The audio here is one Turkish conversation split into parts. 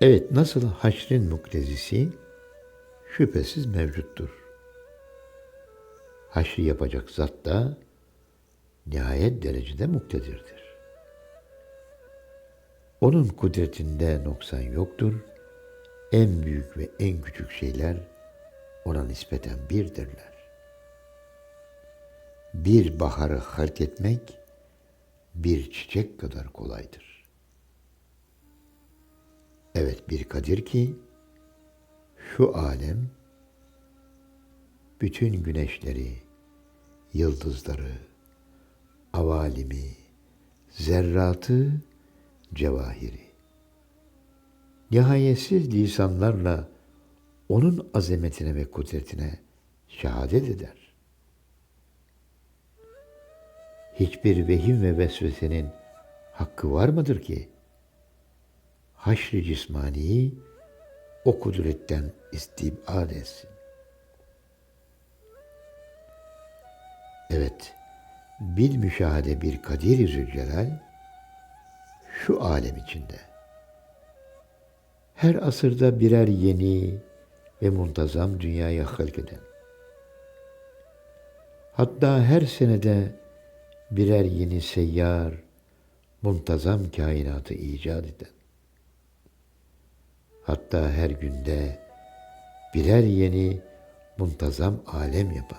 Evet, nasıl haşrin muktezisi şüphesiz mevcuttur. Haşri yapacak zat da nihayet derecede muktedirdir. Onun kudretinde noksan yoktur. En büyük ve en küçük şeyler ona nispeten birdirler. Bir baharı halk etmek bir çiçek kadar kolaydır. Evet bir kadir ki şu alem bütün güneşleri, yıldızları, avalimi, zerratı, cevahiri. Nihayetsiz lisanlarla onun azametine ve kudretine şehadet eder. Hiçbir vehim ve vesvesenin hakkı var mıdır ki? Haşr-ı cismaniyi o kudretten istibad etsin. Evet, bil müşahede bir Kadir-i Zülcelal şu alem içinde. Her asırda birer yeni ve muntazam dünyaya halk eden. Hatta her senede birer yeni seyyar, muntazam kainatı icat eden. Hatta her günde birer yeni muntazam alem yapan.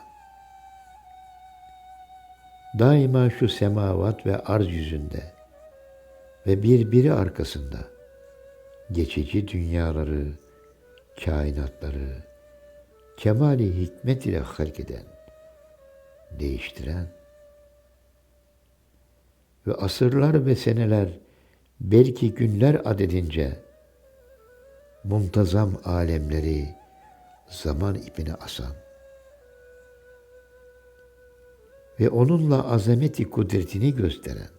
Daima şu semavat ve arz yüzünde ve birbiri arkasında geçici dünyaları, kainatları kemali hikmet ile halk eden, değiştiren ve asırlar ve seneler belki günler adedince muntazam alemleri zaman ipine asan ve onunla azameti kudretini gösteren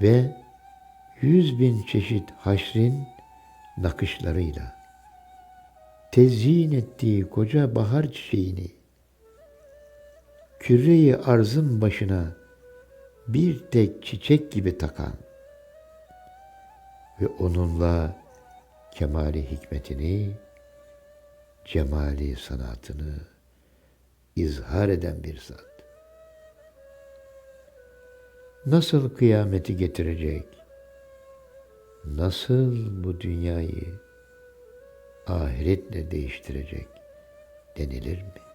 ve yüz bin çeşit haşrin nakışlarıyla tezyin ettiği koca bahar çiçeğini küreyi arzın başına bir tek çiçek gibi takan ve onunla kemali hikmetini, cemali sanatını izhar eden bir zat. Nasıl kıyameti getirecek? Nasıl bu dünyayı ahiretle değiştirecek denilir mi?